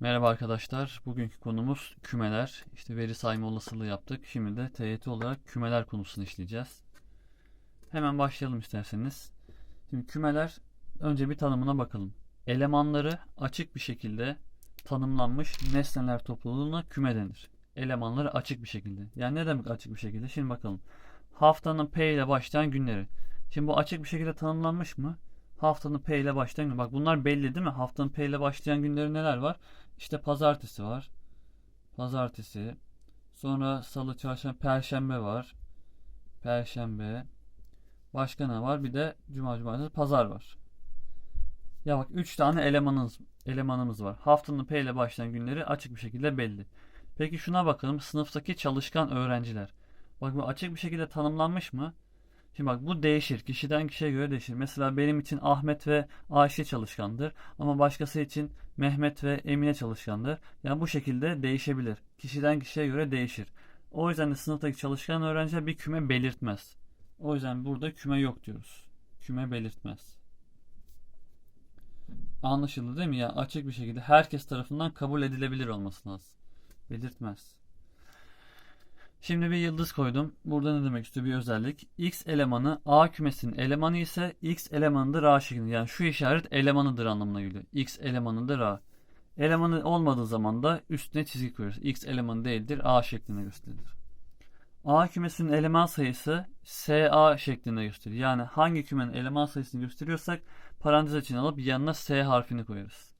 Merhaba arkadaşlar. Bugünkü konumuz kümeler. İşte veri sayma olasılığı yaptık. Şimdi de TYT olarak kümeler konusunu işleyeceğiz. Hemen başlayalım isterseniz. Şimdi kümeler önce bir tanımına bakalım. Elemanları açık bir şekilde tanımlanmış nesneler topluluğuna küme denir. Elemanları açık bir şekilde. Yani ne demek açık bir şekilde? Şimdi bakalım. Haftanın P ile başlayan günleri. Şimdi bu açık bir şekilde tanımlanmış mı? Haftanın P ile başlayan gün. Bak bunlar belli değil mi? Haftanın P ile başlayan günleri neler var? İşte pazartesi var. Pazartesi. Sonra salı, çarşamba, perşembe var. Perşembe. Başka ne var? Bir de cuma, cumartesi, pazar var. Ya bak 3 tane elemanımız, elemanımız var. Haftanın P ile başlayan günleri açık bir şekilde belli. Peki şuna bakalım. Sınıftaki çalışkan öğrenciler. Bak bu açık bir şekilde tanımlanmış mı? Şimdi bak bu değişir. Kişiden kişiye göre değişir. Mesela benim için Ahmet ve Ayşe çalışkandır. Ama başkası için Mehmet ve Emine çalışkandır. Yani bu şekilde değişebilir. Kişiden kişiye göre değişir. O yüzden de sınıftaki çalışkan öğrenciler bir küme belirtmez. O yüzden burada küme yok diyoruz. Küme belirtmez. Anlaşıldı değil mi? Ya açık bir şekilde herkes tarafından kabul edilebilir olması lazım. Belirtmez. Şimdi bir yıldız koydum. Burada ne demek istiyor bir özellik? X elemanı A kümesinin elemanı ise X elemanıdır A şeklinde. Yani şu işaret elemanıdır anlamına geliyor. X elemanıdır A. Elemanı olmadığı zaman da üstüne çizgi koyuyoruz. X elemanı değildir A şeklinde gösterilir. A kümesinin eleman sayısı SA şeklinde gösteriyor. Yani hangi kümenin eleman sayısını gösteriyorsak parantez içine alıp yanına S harfini koyarız.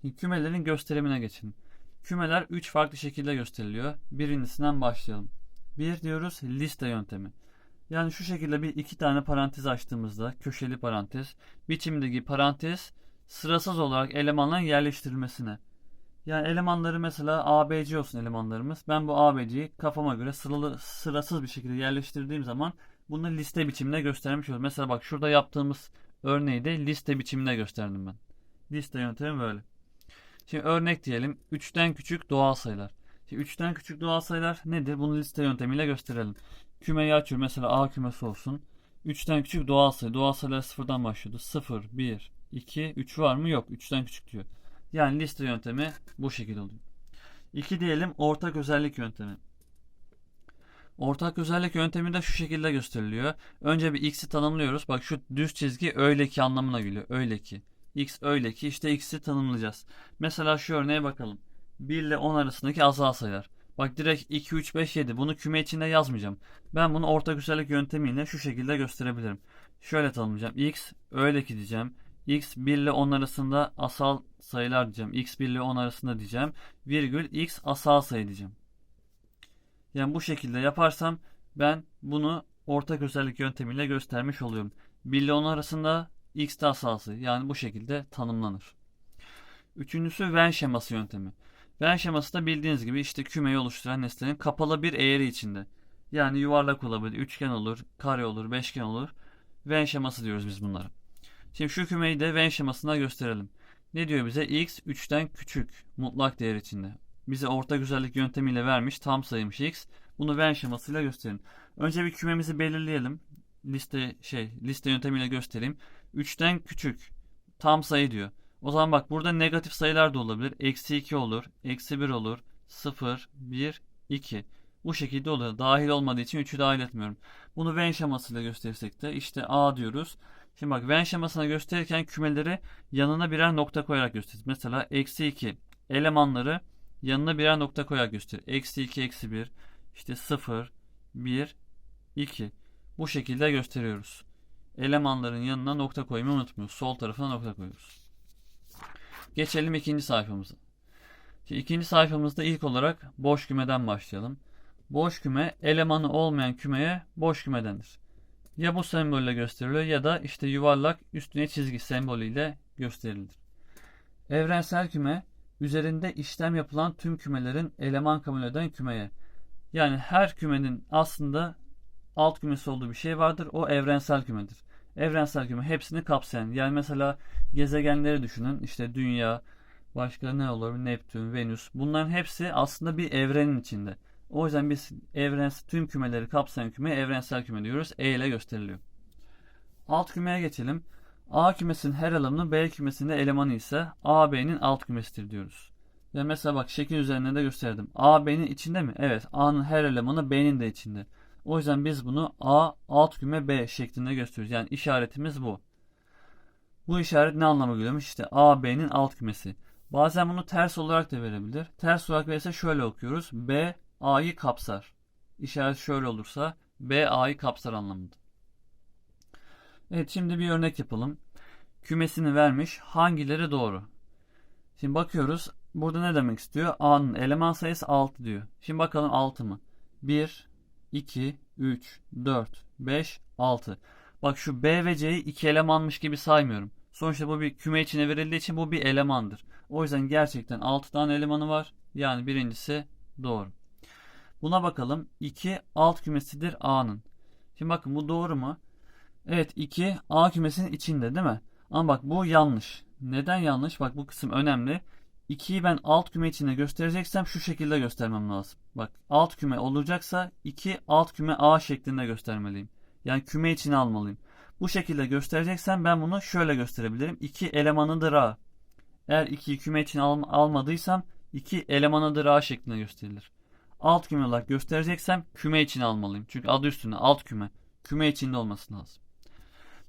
Şimdi kümelerin gösterimine geçelim. Kümeler 3 farklı şekilde gösteriliyor. Birincisinden başlayalım. Bir diyoruz liste yöntemi. Yani şu şekilde bir iki tane parantez açtığımızda köşeli parantez, biçimdeki parantez sırasız olarak elemanların yerleştirilmesine. Yani elemanları mesela ABC olsun elemanlarımız. Ben bu ABC'yi kafama göre sıralı, sırasız bir şekilde yerleştirdiğim zaman bunu liste biçiminde göstermiş oluyorum. Mesela bak şurada yaptığımız örneği de liste biçiminde gösterdim ben. Liste yöntemi böyle. Şimdi örnek diyelim. 3'ten küçük doğal sayılar. Şimdi 3'ten küçük doğal sayılar nedir? Bunu liste yöntemiyle gösterelim. Kümeyi açıyorum. Mesela A kümesi olsun. 3'ten küçük doğal sayı. Doğal sayılar sıfırdan başlıyordu. 0, 1, 2, 3 var mı? Yok. 3'ten küçük diyor. Yani liste yöntemi bu şekilde oluyor. 2 diyelim ortak özellik yöntemi. Ortak özellik yöntemi de şu şekilde gösteriliyor. Önce bir x'i tanımlıyoruz. Bak şu düz çizgi öyle ki anlamına geliyor. Öyle ki. X öyle ki işte x'i tanımlayacağız. Mesela şu örneğe bakalım. 1 ile 10 arasındaki asal sayılar. Bak direkt 2, 3, 5, 7. Bunu küme içinde yazmayacağım. Ben bunu ortak özellik yöntemiyle şu şekilde gösterebilirim. Şöyle tanımlayacağım. X öyle ki diyeceğim. X 1 ile 10 arasında asal sayılar diyeceğim. X 1 ile 10 arasında diyeceğim. Virgül X asal sayı diyeceğim. Yani bu şekilde yaparsam ben bunu ortak özellik yöntemiyle göstermiş oluyorum. 1 ile 10 arasında x de asası yani bu şekilde tanımlanır. Üçüncüsü Venn şeması yöntemi. Venn şeması da bildiğiniz gibi işte kümeyi oluşturan nesnenin kapalı bir eğri içinde. Yani yuvarlak olabilir, üçgen olur, kare olur, beşgen olur. Venn şeması diyoruz biz bunlara. Şimdi şu kümeyi de Venn şemasına gösterelim. Ne diyor bize? x 3'ten küçük mutlak değer içinde. Bize ortak özellik yöntemiyle vermiş tam sayıymış x. Bunu Venn şemasıyla gösterin. Önce bir kümemizi belirleyelim. Liste şey liste yöntemiyle göstereyim. 3'ten küçük tam sayı diyor. O zaman bak burada negatif sayılar da olabilir. Eksi 2 olur. Eksi 1 olur. 0, 1, 2. Bu şekilde oluyor. Dahil olmadığı için 3'ü dahil etmiyorum. Bunu Venn şemasıyla gösterirsek de işte A diyoruz. Şimdi bak Venn şemasına gösterirken kümeleri yanına birer nokta koyarak gösteririz. Mesela eksi 2 elemanları yanına birer nokta koyarak gösterir. Eksi 2, eksi 1, işte 0, 1, 2. Bu şekilde gösteriyoruz elemanların yanına nokta koymayı unutmuyoruz. Sol tarafına nokta koyuyoruz. Geçelim ikinci sayfamıza. Şimdi ikinci sayfamızda ilk olarak boş kümeden başlayalım. Boş küme elemanı olmayan kümeye boş küme denir. Ya bu sembolle gösteriliyor ya da işte yuvarlak üstüne çizgi sembolüyle gösterilir. Evrensel küme üzerinde işlem yapılan tüm kümelerin eleman kabul eden kümeye. Yani her kümenin aslında alt kümesi olduğu bir şey vardır. O evrensel kümedir evrensel küme hepsini kapsayan. Yani mesela gezegenleri düşünün. İşte Dünya, başka ne olur? Neptün, Venüs. Bunların hepsi aslında bir evrenin içinde. O yüzden biz evrensel tüm kümeleri kapsayan küme evrensel küme diyoruz. E ile gösteriliyor. Alt kümeye geçelim. A kümesinin her elemanı B kümesinde elemanı ise A B'nin alt kümesidir diyoruz. Ya mesela bak şekil üzerinde de gösterdim. A B'nin içinde mi? Evet. A'nın her elemanı B'nin de içinde. O yüzden biz bunu A alt küme B şeklinde gösteriyoruz. Yani işaretimiz bu. Bu işaret ne anlama geliyormuş? İşte A B'nin alt kümesi. Bazen bunu ters olarak da verebilir. Ters olarak verirse şöyle okuyoruz. B A'yı kapsar. İşaret şöyle olursa B A'yı kapsar anlamında. Evet şimdi bir örnek yapalım. Kümesini vermiş. Hangileri doğru? Şimdi bakıyoruz. Burada ne demek istiyor? A'nın eleman sayısı 6 diyor. Şimdi bakalım 6 mı? 1, 2, 3, 4, 5, 6. Bak şu B ve C'yi iki elemanmış gibi saymıyorum. Sonuçta bu bir küme içine verildiği için bu bir elemandır. O yüzden gerçekten 6 tane elemanı var. Yani birincisi doğru. Buna bakalım. 2 alt kümesidir A'nın. Şimdi bakın bu doğru mu? Evet 2 A kümesinin içinde değil mi? Ama bak bu yanlış. Neden yanlış? Bak bu kısım önemli. 2'yi ben alt küme içinde göstereceksem şu şekilde göstermem lazım. Bak alt küme olacaksa 2 alt küme A şeklinde göstermeliyim. Yani küme içine almalıyım. Bu şekilde göstereceksem ben bunu şöyle gösterebilirim. 2 elemanıdır A. Eğer 2'yi küme içine al almadıysam 2 elemanıdır A şeklinde gösterilir. Alt küme olarak göstereceksem küme içine almalıyım. Çünkü adı üstünde alt küme. Küme içinde olması lazım.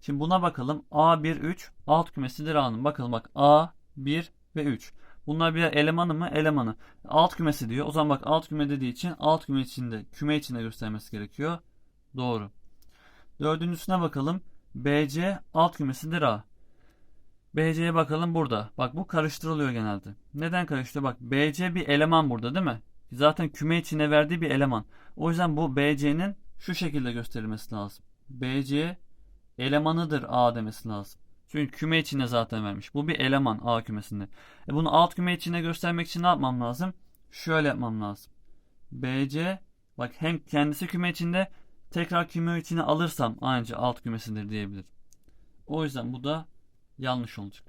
Şimdi buna bakalım. A1, 3 alt kümesidir A'nın. Bakalım bak A, 1 ve 3. Bunlar birer elemanı mı? Elemanı. Alt kümesi diyor. O zaman bak alt küme dediği için alt küme içinde, küme içinde göstermesi gerekiyor. Doğru. Dördüncüsüne bakalım. BC alt kümesidir A. BC'ye bakalım burada. Bak bu karıştırılıyor genelde. Neden karıştırıyor? Bak BC bir eleman burada değil mi? Zaten küme içine verdiği bir eleman. O yüzden bu BC'nin şu şekilde gösterilmesi lazım. BC elemanıdır A demesi lazım. Çünkü küme içinde zaten vermiş. Bu bir eleman A kümesinde. E bunu alt küme içinde göstermek için ne yapmam lazım? Şöyle yapmam lazım. BC bak hem kendisi küme içinde tekrar küme içine alırsam ancak alt kümesidir diyebilirim. O yüzden bu da yanlış olacak.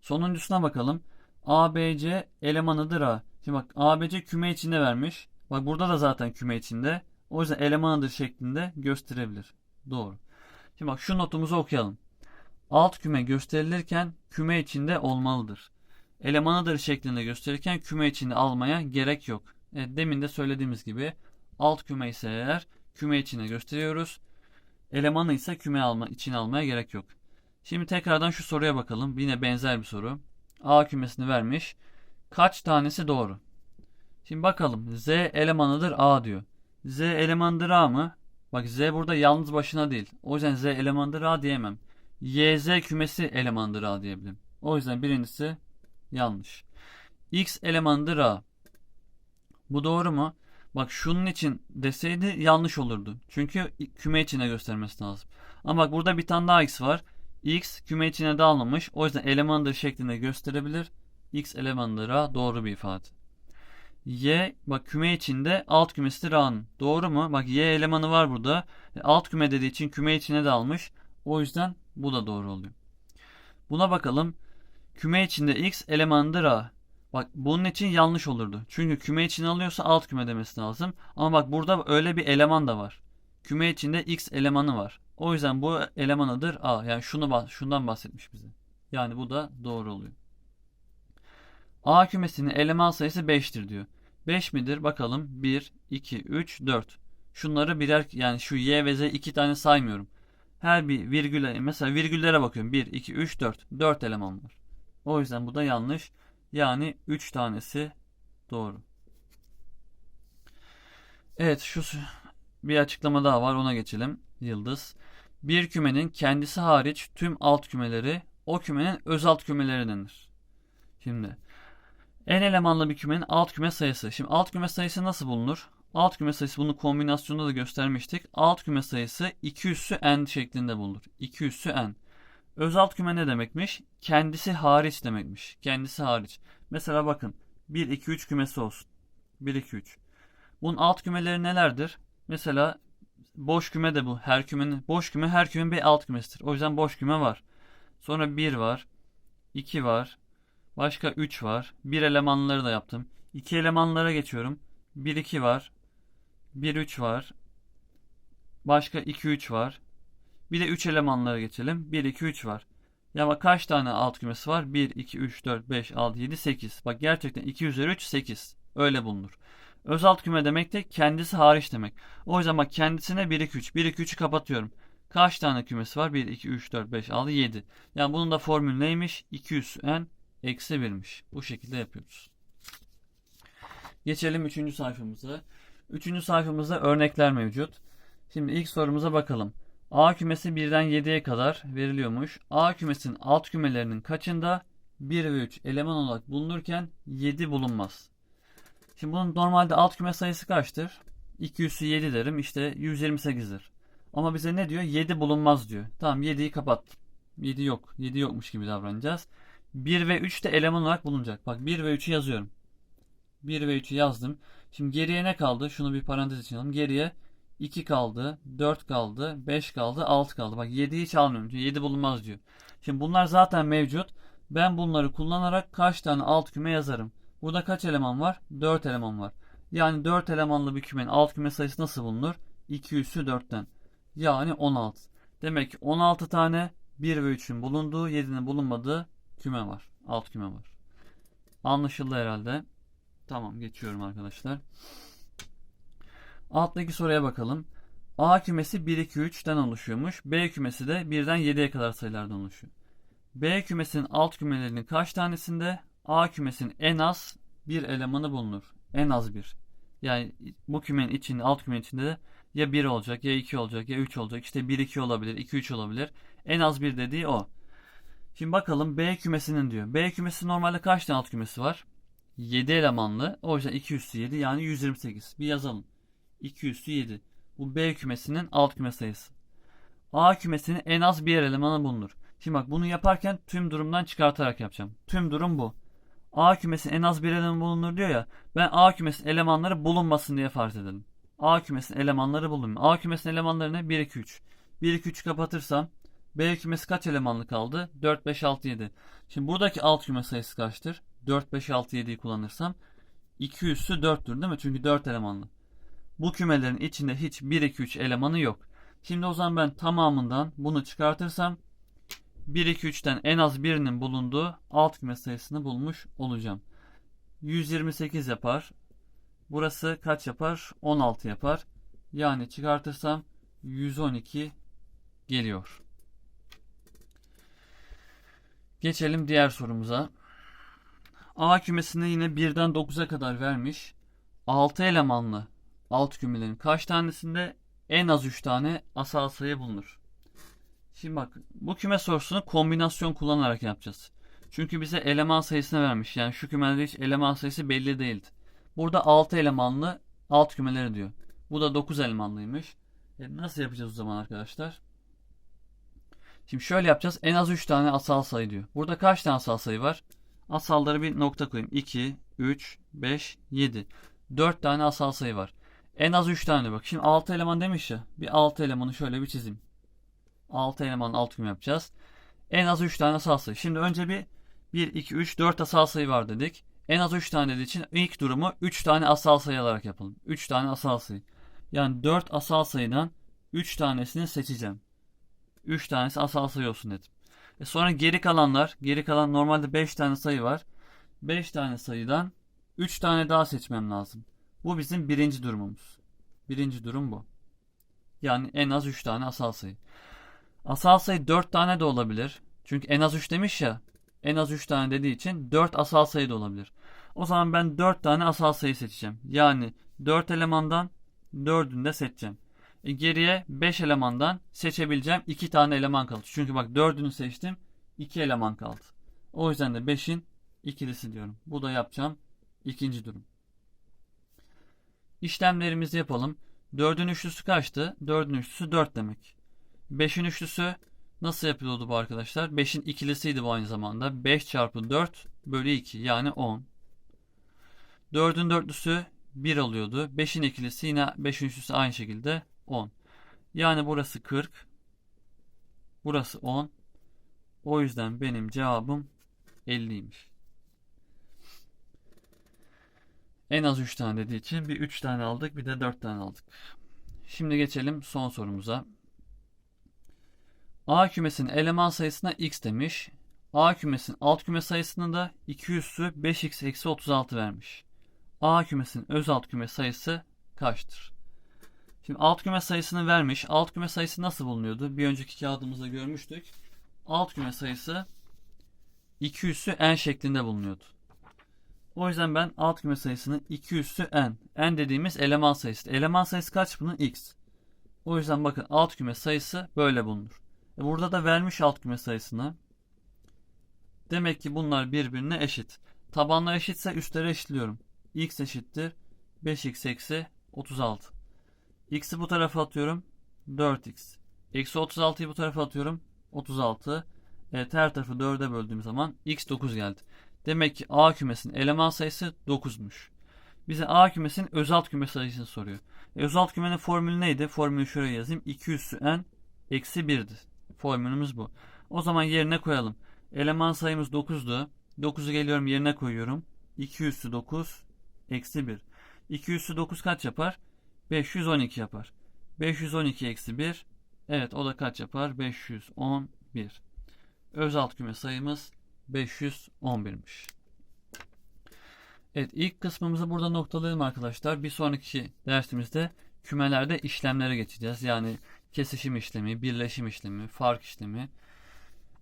Sonuncusuna bakalım. ABC elemanıdır A. Şimdi bak ABC küme içinde vermiş. Bak burada da zaten küme içinde. O yüzden elemanıdır şeklinde gösterebilir. Doğru. Şimdi bak şu notumuzu okuyalım. Alt küme gösterilirken küme içinde olmalıdır. Elemanıdır şeklinde gösterirken küme içinde almaya gerek yok. Evet, demin de söylediğimiz gibi alt küme ise eğer küme içine gösteriyoruz. Elemanı ise küme alma, içine almaya gerek yok. Şimdi tekrardan şu soruya bakalım. Yine benzer bir soru. A kümesini vermiş. Kaç tanesi doğru? Şimdi bakalım. Z elemanıdır A diyor. Z elemanıdır A mı? Bak Z burada yalnız başına değil. O yüzden Z elemanıdır A diyemem. YZ kümesi elemanıdır A diyebilirim. O yüzden birincisi yanlış. X elemanıdır A. Bu doğru mu? Bak şunun için deseydi yanlış olurdu. Çünkü küme içine göstermesi lazım. Ama bak burada bir tane daha X var. X küme içine de almamış. O yüzden elemandır şeklinde gösterebilir. X elemanıdır A doğru bir ifade. Y bak küme içinde alt kümesidir A'nın. Doğru mu? Bak Y elemanı var burada. E, alt küme dediği için küme içine de almış. O yüzden bu da doğru oluyor. Buna bakalım. Küme içinde X elemanıdır A. Bak bunun için yanlış olurdu. Çünkü küme içine alıyorsa alt küme demesi lazım. Ama bak burada öyle bir eleman da var. Küme içinde X elemanı var. O yüzden bu elemanıdır A. Yani şunu şundan bahsetmiş bize. Yani bu da doğru oluyor. A kümesinin eleman sayısı 5'tir diyor. 5 midir? Bakalım. 1, 2, 3, 4. Şunları birer yani şu Y ve Z iki tane saymıyorum. Her bir virgüle mesela virgüllere bakıyorum. 1, 2, 3, 4. 4 eleman var. O yüzden bu da yanlış. Yani 3 tanesi doğru. Evet şu bir açıklama daha var ona geçelim. Yıldız. Bir kümenin kendisi hariç tüm alt kümeleri o kümenin öz alt kümeleri denir. Şimdi en elemanlı bir kümenin alt küme sayısı. Şimdi alt küme sayısı nasıl bulunur? Alt küme sayısı bunu kombinasyonda da göstermiştik. Alt küme sayısı 2 üssü n şeklinde bulunur. 2 üssü n. Öz alt küme ne demekmiş? Kendisi hariç demekmiş. Kendisi hariç. Mesela bakın 1, 2, 3 kümesi olsun. 1, 2, 3. Bunun alt kümeleri nelerdir? Mesela boş küme de bu. Her kümenin boş küme her kümenin bir alt kümesidir. O yüzden boş küme var. Sonra 1 var. 2 var. Başka 3 var. 1 elemanları da yaptım. 2 elemanlara geçiyorum. 1 2 var. 1 3 var. Başka 2 3 var. Bir de 3 elemanlara geçelim. 1 2 3 var. Ya bak kaç tane alt kümesi var? 1, 2, 3, 4, 5, 6, 7, 8. Bak gerçekten 2 üzeri 3, 8. Öyle bulunur. Öz alt küme demek de kendisi hariç demek. O yüzden bak kendisine 1, 2, 3. 1, 2, 3'ü kapatıyorum. Kaç tane kümesi var? 1, 2, 3, 4, 5, 6, 7. Yani bunun da formülü neymiş? 200 n eksi 1'miş. Bu şekilde yapıyoruz. Geçelim 3. sayfamıza. 3. sayfamızda örnekler mevcut. Şimdi ilk sorumuza bakalım. A kümesi 1'den 7'ye kadar veriliyormuş. A kümesinin alt kümelerinin kaçında 1 ve 3 eleman olarak bulunurken 7 bulunmaz. Şimdi bunun normalde alt küme sayısı kaçtır? 2 üssü 7 derim işte 128'dir. Ama bize ne diyor? 7 bulunmaz diyor. Tamam 7'yi kapattım. 7 yok. 7 yokmuş gibi davranacağız. 1 ve 3 de eleman olarak bulunacak. Bak 1 ve 3'ü yazıyorum. 1 ve 3'ü yazdım. Şimdi geriye ne kaldı? Şunu bir parantez için alalım. Geriye 2 kaldı, 4 kaldı, 5 kaldı, 6 kaldı. Bak 7'yi hiç almıyorum. 7 bulunmaz diyor. Şimdi bunlar zaten mevcut. Ben bunları kullanarak kaç tane alt küme yazarım? Burada kaç eleman var? 4 eleman var. Yani 4 elemanlı bir kümenin alt küme sayısı nasıl bulunur? 2 üssü 4'ten. Yani 16. Demek ki 16 tane 1 ve 3'ün bulunduğu 7'nin bulunmadığı küme var. Alt küme var. Anlaşıldı herhalde. Tamam geçiyorum arkadaşlar. Alttaki soruya bakalım. A kümesi 1, 2, 3'ten oluşuyormuş. B kümesi de 1'den 7'ye kadar sayılardan oluşuyor. B kümesinin alt kümelerinin kaç tanesinde A kümesinin en az bir elemanı bulunur. En az bir. Yani bu kümenin içinde, alt kümenin içinde de ya 1 olacak, ya 2 olacak, ya 3 olacak. İşte 1, 2 olabilir, 2, 3 olabilir. En az bir dediği o. Şimdi bakalım B kümesinin diyor. B kümesi normalde kaç tane alt kümesi var? 7 elemanlı. O yüzden 2 üstü 7 yani 128. Bir yazalım. 2 üstü 7. Bu B kümesinin alt küme sayısı. A kümesinin en az bir elemanı bulunur. Şimdi bak bunu yaparken tüm durumdan çıkartarak yapacağım. Tüm durum bu. A kümesinin en az bir elemanı bulunur diyor ya. Ben A kümesinin elemanları bulunmasın diye farz edelim. A kümesinin elemanları bulunmuyor. A kümesinin elemanları ne? 1, 2, 3. 1, 2, 3 kapatırsam B kümesi kaç elemanlı kaldı? 4, 5, 6, 7. Şimdi buradaki alt küme sayısı kaçtır? 4, 5, 6, 7'yi kullanırsam 2 üssü 4'tür değil mi? Çünkü 4 elemanlı. Bu kümelerin içinde hiç 1, 2, 3 elemanı yok. Şimdi o zaman ben tamamından bunu çıkartırsam 1, 2, 3'ten en az birinin bulunduğu alt küme sayısını bulmuş olacağım. 128 yapar. Burası kaç yapar? 16 yapar. Yani çıkartırsam 112 geliyor. Geçelim diğer sorumuza. A kümesini yine 1'den 9'a kadar vermiş. 6 elemanlı alt kümelerin kaç tanesinde en az 3 tane asal sayı bulunur. Şimdi bak bu küme sorusunu kombinasyon kullanarak yapacağız. Çünkü bize eleman sayısını vermiş. Yani şu kümelerde hiç eleman sayısı belli değildi. Burada 6 elemanlı alt kümeleri diyor. Bu da 9 elemanlıymış. E nasıl yapacağız o zaman arkadaşlar? Şimdi şöyle yapacağız. En az 3 tane asal sayı diyor. Burada kaç tane asal sayı var? Asalları bir nokta koyayım. 2, 3, 5, 7. 4 tane asal sayı var. En az 3 tane bak. Şimdi 6 eleman demiş ya. Bir 6 elemanı şöyle bir çizeyim. 6 eleman alt küme yapacağız. En az 3 tane asal sayı. Şimdi önce bir 1, 2, 3, 4 asal sayı var dedik. En az 3 tane dediği için ilk durumu 3 tane asal sayı alarak yapalım. 3 tane asal sayı. Yani 4 asal sayıdan 3 tanesini seçeceğim. 3 tanesi asal sayı olsun dedim. E sonra geri kalanlar, geri kalan normalde 5 tane sayı var. 5 tane sayıdan 3 tane daha seçmem lazım. Bu bizim birinci durumumuz. Birinci durum bu. Yani en az 3 tane asal sayı. Asal sayı 4 tane de olabilir. Çünkü en az 3 demiş ya. En az 3 tane dediği için 4 asal sayı da olabilir. O zaman ben 4 tane asal sayı seçeceğim. Yani 4 elemandan 4'ünü de seçeceğim. Geriye 5 elemandan seçebileceğim 2 tane eleman kaldı. Çünkü bak 4'ünü seçtim. 2 eleman kaldı. O yüzden de 5'in ikilisi diyorum. Bu da yapacağım ikinci durum. İşlemlerimizi yapalım. 4'ün üçlüsü kaçtı? 4'ün üçlüsü 4 demek. 5'in üçlüsü nasıl yapıyordu bu arkadaşlar? 5'in ikilisiydi bu aynı zamanda. 5 çarpı 4 bölü 2 yani 10. 4'ün dörtlüsü 1 oluyordu. 5'in ikilisi yine 5'in üçlüsü aynı şekilde 10. Yani burası 40. Burası 10. O yüzden benim cevabım 50'ymiş. En az 3 tane dediği için bir 3 tane aldık bir de 4 tane aldık. Şimdi geçelim son sorumuza. A kümesinin eleman sayısına x demiş. A kümesinin alt küme sayısını da 2 üssü 5x eksi 36 vermiş. A kümesinin öz alt küme sayısı kaçtır? Şimdi alt küme sayısını vermiş. Alt küme sayısı nasıl bulunuyordu? Bir önceki kağıdımızda görmüştük. Alt küme sayısı 2 üssü n şeklinde bulunuyordu. O yüzden ben alt küme sayısını 2 üssü n. n dediğimiz eleman sayısı. Eleman sayısı kaç bunun? x. O yüzden bakın alt küme sayısı böyle bulunur. E burada da vermiş alt küme sayısını. Demek ki bunlar birbirine eşit. Tabanlar eşitse üstleri eşitliyorum. x eşittir 5x eksi 36. x'i bu tarafa atıyorum. 4x. Eksi 36'yı bu tarafa atıyorum. 36. Evet her tarafı 4'e böldüğüm zaman x 9 geldi. Demek ki A kümesinin eleman sayısı 9'muş. Bize A kümesinin özalt küme sayısını soruyor. E, özalt kümenin formülü neydi? Formülü şuraya yazayım. 2 üssü n eksi 1'di. Formülümüz bu. O zaman yerine koyalım. Eleman sayımız 9'du. 9'u geliyorum yerine koyuyorum. 2 üssü 9 eksi 1. 2 üssü 9 kaç yapar? 512 yapar. 512 eksi 1. Evet o da kaç yapar? 511. Özalt küme sayımız 511'miş. Evet ilk kısmımızı burada noktalayalım arkadaşlar. Bir sonraki dersimizde kümelerde işlemlere geçeceğiz. Yani kesişim işlemi, birleşim işlemi, fark işlemi.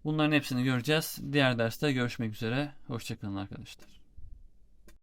Bunların hepsini göreceğiz. Diğer derste görüşmek üzere. Hoşçakalın arkadaşlar.